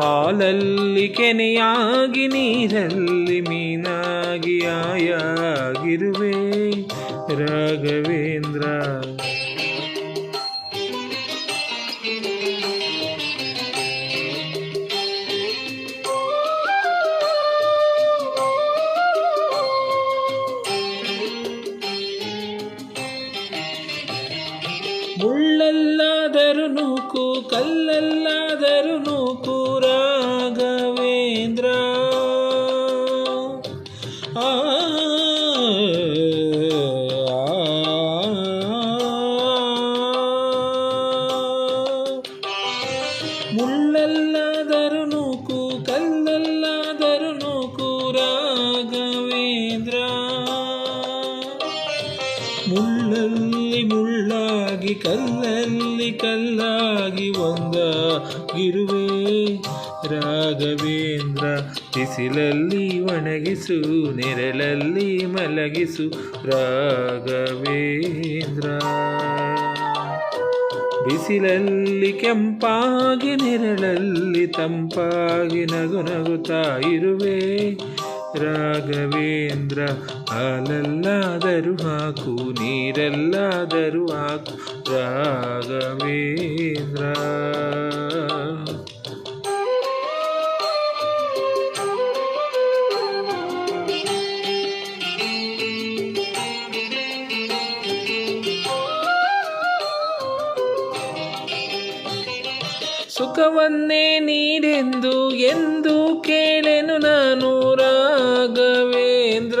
ಹಾಲಲ್ಲಿ ಕೆನೆಯಾಗಿ ನೀರಲ್ಲಿ ಮೀನಾಗಿ ಆಯಾಗಿರುವೆ. ರಾಘವೇಂದ್ರ. ಮುಳ್ಳಲ್ಲಾದರೂ ನೂಕು ಕಲ್ಲಲ್ಲಾದರೂ ನೂಕು ಮುಳ್ಳಲ್ಲಾದರೂ ನೂಕು, ಕಲ್ಲಲ್ಲಾದರೂ ನೂಕು ರಾಘವೇಂದ್ರ. ಮುಳ್ಳಲ್ಲಿ ಮುಳ್ಳಾಗಿ, ಕಲ್ಲಲ್ಲಿ ಕಲ್ಲಾಗಿ ಒಂದಾಗಿರುವೆ ರಾಘವೇಂದ್ರ, ಬಿಸಿಲಲ್ಲಿ ಒಣಗಿಸು, ನೆರಳಲ್ಲಿ ಮಲಗಿಸು ರಾಘವೇಂದ್ರ. ಬಿಸಿಲಲ್ಲಿ ಕೆಂಪಾಗಿ ನೆರಳಲ್ಲಿ ತಂಪಾಗಿ ನಗು ನಗುತ್ತಾ ಇರುವೆ. ರಾಘವೇಂದ್ರ ಹಾಲಲ್ಲಾದರೂ ಹಾಕು ನೀರಲ್ಲಾದರೂ ಹಾಕು. ರಾಘವೇಂದ್ರ. ಸುಖವನ್ನೇ ನೀಡೆಂದು ಎಂದು ಕೇಳೆನು ನಾನು ರಾಘವೇಂದ್ರ.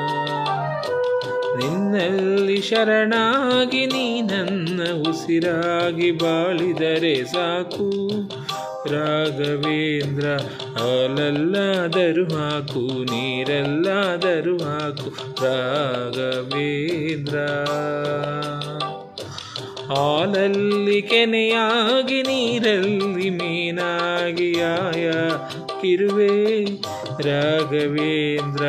ನಿನ್ನಲ್ಲಿ ಶರಣಾಗಿ ನೀ ನನ್ನ ಉಸಿರಾಗಿ ಬಾಳಿದರೆ ಸಾಕು. ರಾಘವೇಂದ್ರ, ಹಾಲಲ್ಲಾದರೂ ಹಾಕು, ನೀರಲ್ಲಾದರೂ ಹಾಕು. ರಾಘವೇಂದ್ರ, ಹಾಲಲ್ಲಿ ಕೆನೆಯಾಗಿ ನೀರಲ್ಲಿ ಮೀನಾಗಿ ಆಯಾಗಿರುವೆ ರಾಘವೇಂದ್ರ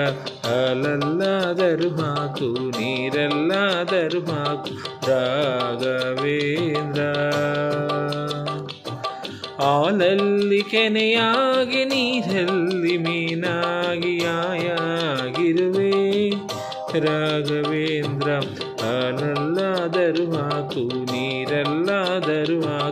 ಹಾಲಲ್ಲಾದರೂ ಹಾಕು ನೀರಲ್ಲಾದರೂ ಹಾಕು ರಾಘವೇಂದ್ರ ಹಾಲಲ್ಲಿ ಕೆನೆಯಾಗಿ ನೀರಲ್ಲಿ ಮೀನಾಗಿ ಆಯಾಗಿರುವೆ ರಾಘವೇಂದ್ರ ಹಾಲಲ್ಲಾದರೂ ಹಾಕು ನೀರಲ್ಲಾದರೂ ಹಾಕು